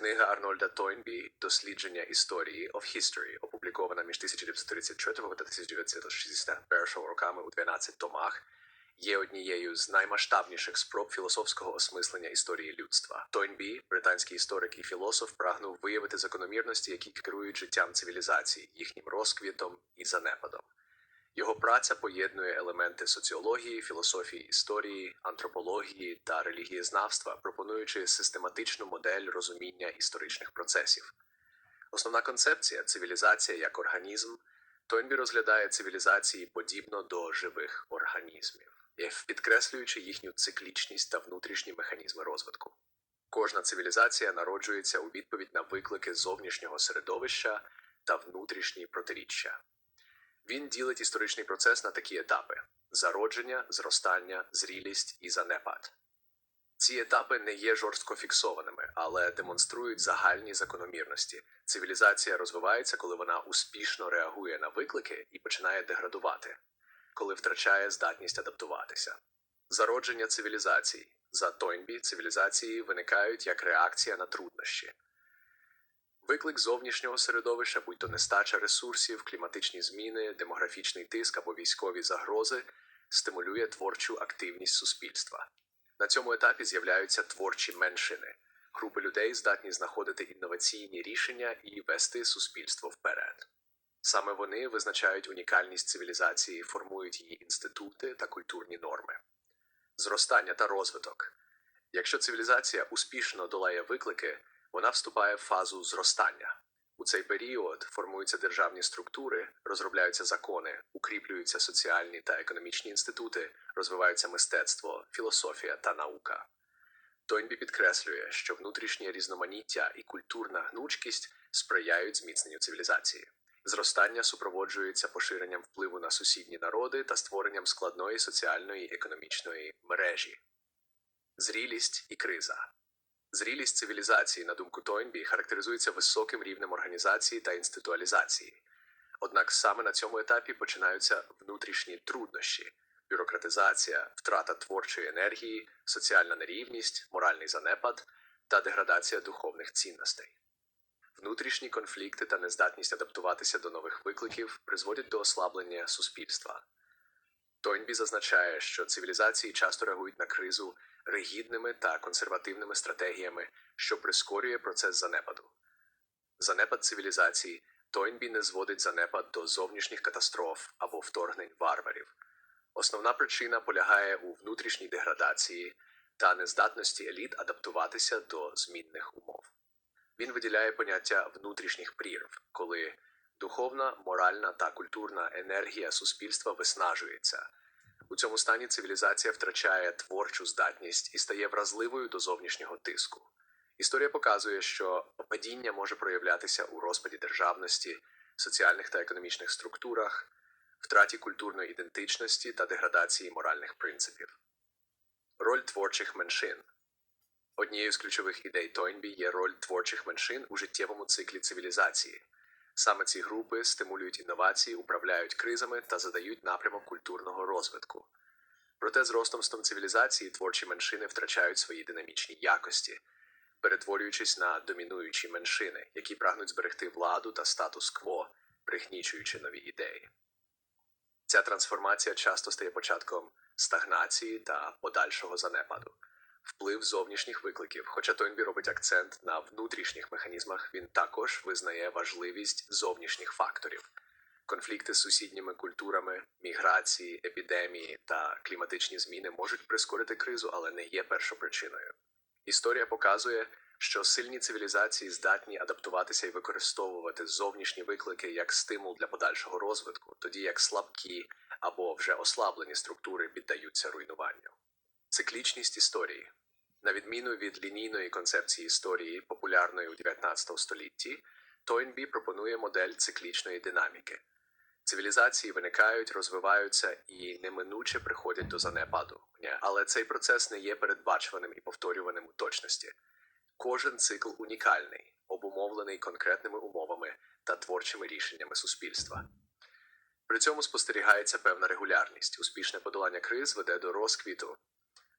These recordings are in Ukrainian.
Книга Арнольда Тойнбі Дослідження історії of History, опублікована між 1934 та 1961 роками у 12 томах, є однією з наймасштабніших спроб філософського осмислення історії людства. Тойнбі, британський історик і філософ, прагнув виявити закономірності, які керують життям цивілізацій, їхнім розквітом і занепадом. Його праця поєднує елементи соціології, філософії історії, антропології та релігієзнавства, пропонуючи систематичну модель розуміння історичних процесів. Основна концепція цивілізація як організм. Тойнбі розглядає цивілізації подібно до живих організмів, підкреслюючи їхню циклічність та внутрішні механізми розвитку. Кожна цивілізація народжується у відповідь на виклики зовнішнього середовища та внутрішні протиріччя. Він ділить історичний процес на такі етапи: зародження, зростання, зрілість і занепад. Ці етапи не є жорстко фіксованими, але демонструють загальні закономірності. Цивілізація розвивається, коли вона успішно реагує на виклики і починає деградувати, коли втрачає здатність адаптуватися. Зародження цивілізацій за Тойнбі цивілізації виникають як реакція на труднощі. Виклик зовнішнього середовища, будь то нестача ресурсів, кліматичні зміни, демографічний тиск або військові загрози, стимулює творчу активність суспільства. На цьому етапі з'являються творчі меншини. Групи людей здатні знаходити інноваційні рішення і вести суспільство вперед. Саме вони визначають унікальність цивілізації, формують її інститути та культурні норми. Зростання та розвиток. Якщо цивілізація успішно долає виклики, вона вступає в фазу зростання. У цей період формуються державні структури, розробляються закони, укріплюються соціальні та економічні інститути, розвиваються мистецтво, філософія та наука. Тойнбі підкреслює, що внутрішнє різноманіття і культурна гнучкість сприяють зміцненню цивілізації. Зростання супроводжується поширенням впливу на сусідні народи та створенням складної соціальної економічної мережі. Зрілість і криза. Зрілість цивілізації, на думку Тойнбі, характеризується високим рівнем організації та інституалізації. Однак саме на цьому етапі починаються внутрішні труднощі бюрократизація, втрата творчої енергії, соціальна нерівність, моральний занепад та деградація духовних цінностей. Внутрішні конфлікти та нездатність адаптуватися до нових викликів призводять до ослаблення суспільства. Тойнбі зазначає, що цивілізації часто реагують на кризу ригідними та консервативними стратегіями, що прискорює процес занепаду. Занепад цивілізації Тойнбі не зводить занепад до зовнішніх катастроф або вторгнень варварів. Основна причина полягає у внутрішній деградації та нездатності еліт адаптуватися до змінних умов. Він виділяє поняття внутрішніх прірв, коли духовна, моральна та культурна енергія суспільства виснажується. У цьому стані цивілізація втрачає творчу здатність і стає вразливою до зовнішнього тиску. Історія показує, що падіння може проявлятися у розпаді державності, соціальних та економічних структурах, втраті культурної ідентичності та деградації моральних принципів. Роль творчих меншин однією з ключових ідей Тойнбі є роль творчих меншин у життєвому циклі цивілізації. Саме ці групи стимулюють інновації, управляють кризами та задають напрямок культурного розвитку. Проте з ростом цивілізації творчі меншини втрачають свої динамічні якості, перетворюючись на домінуючі меншини, які прагнуть зберегти владу та статус-кво, пригнічуючи нові ідеї. Ця трансформація часто стає початком стагнації та подальшого занепаду. Вплив зовнішніх викликів, хоча Тойнбі робить акцент на внутрішніх механізмах, він також визнає важливість зовнішніх факторів. Конфлікти з сусідніми культурами, міграції, епідемії та кліматичні зміни можуть прискорити кризу, але не є першопричиною. Історія показує, що сильні цивілізації здатні адаптуватися і використовувати зовнішні виклики як стимул для подальшого розвитку, тоді як слабкі або вже ослаблені структури піддаються руйнуванню. Циклічність історії, на відміну від лінійної концепції історії, популярної у 19 столітті, Тойнбі пропонує модель циклічної динаміки. Цивілізації виникають, розвиваються і неминуче приходять до занепаду, але цей процес не є передбачуваним і повторюваним у точності. Кожен цикл унікальний, обумовлений конкретними умовами та творчими рішеннями суспільства. При цьому спостерігається певна регулярність. Успішне подолання криз веде до розквіту,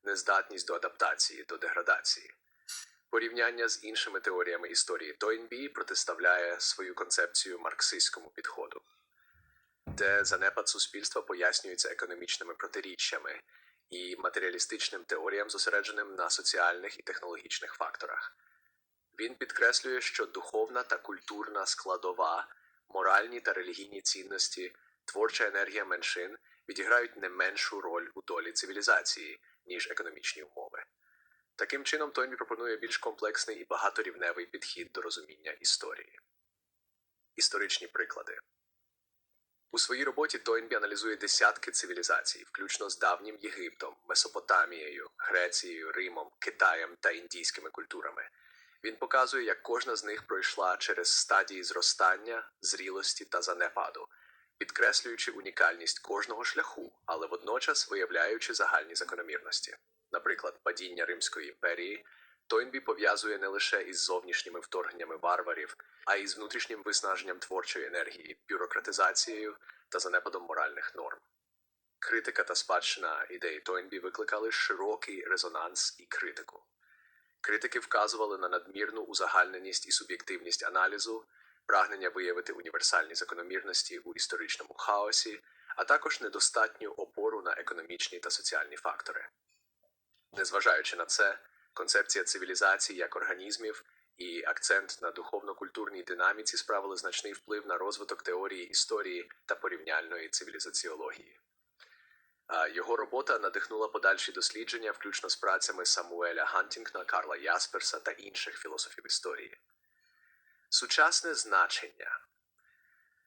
нездатність до адаптації, до деградації. Порівняння з іншими теоріями історії Тойнбі протиставляє свою концепцію марксистському підходу, де занепад суспільства пояснюється економічними протиріччями і матеріалістичним теоріям, зосередженим на соціальних і технологічних факторах. Він підкреслює, що духовна та культурна складова, моральні та релігійні цінності, творча енергія меншин відіграють не меншу роль у долі цивілізації, ніж економічні умови. Таким чином, Тойнбі пропонує більш комплексний і багаторівневий підхід до розуміння історії. Історичні приклади у своїй роботі Тойнбі аналізує десятки цивілізацій, включно з давнім Єгиптом, Месопотамією, Грецією, Римом, Китаєм та індійськими культурами. Він показує, як кожна з них пройшла через стадії зростання, зрілості та занепаду, підкреслюючи унікальність кожного шляху, але водночас виявляючи загальні закономірності. Наприклад, падіння Римської імперії Тойнбі пов'язує не лише із зовнішніми вторгненнями варварів, а й з внутрішнім виснаженням творчої енергії, бюрократизацією та занепадом моральних норм. Критика та спадщина ідеї Тойнбі викликали широкий резонанс і критику. Критики вказували на надмірну узагальненість і суб'єктивність аналізу, прагнення виявити універсальні закономірності у історичному хаосі, а також недостатню опору на економічні та соціальні фактори. Незважаючи на це, концепція цивілізації як організмів і акцент на духовно-культурній динаміці справили значний вплив на розвиток теорії історії та порівняльної цивілізаціології. Його робота надихнула подальші дослідження, включно з працями Самуеля Гантінгна, Карла Ясперса та інших філософів історії. Сучасне значення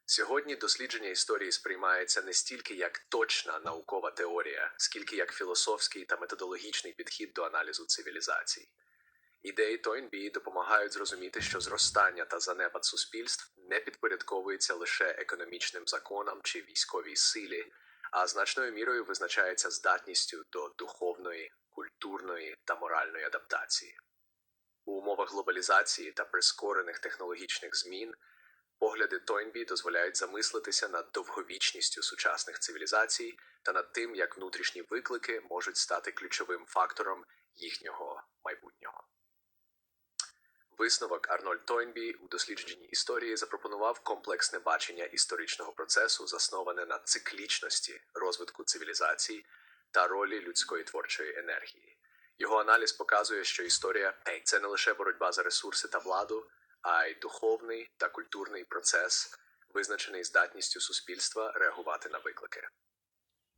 Сьогодні дослідження історії сприймається не стільки як точна наукова теорія, скільки як філософський та методологічний підхід до аналізу цивілізацій. Ідеї Тойнбі допомагають зрозуміти, що зростання та занепад суспільств не підпорядковується лише економічним законам чи військовій силі, а значною мірою визначається здатністю до духовної, культурної та моральної адаптації. У умовах глобалізації та прискорених технологічних змін Погляди Тойнбі дозволяють замислитися над довговічністю сучасних цивілізацій та над тим, як внутрішні виклики можуть стати ключовим фактором їхнього майбутнього. Висновок Арнольд Тойнбі у дослідженні історії запропонував комплексне бачення історичного процесу, засноване на циклічності розвитку цивілізацій та ролі людської творчої енергії. Його аналіз показує, що історія це не лише боротьба за ресурси та владу а й духовний та культурний процес, визначений здатністю суспільства реагувати на виклики.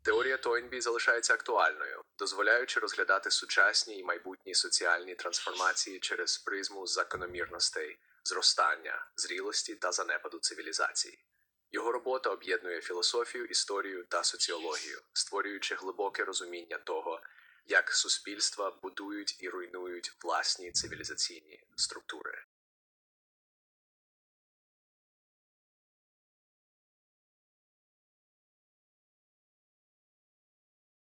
Теорія Тойнбі залишається актуальною, дозволяючи розглядати сучасні і майбутні соціальні трансформації через призму закономірностей, зростання, зрілості та занепаду цивілізації. Його робота об'єднує філософію, історію та соціологію, створюючи глибоке розуміння того, як суспільства будують і руйнують власні цивілізаційні структури.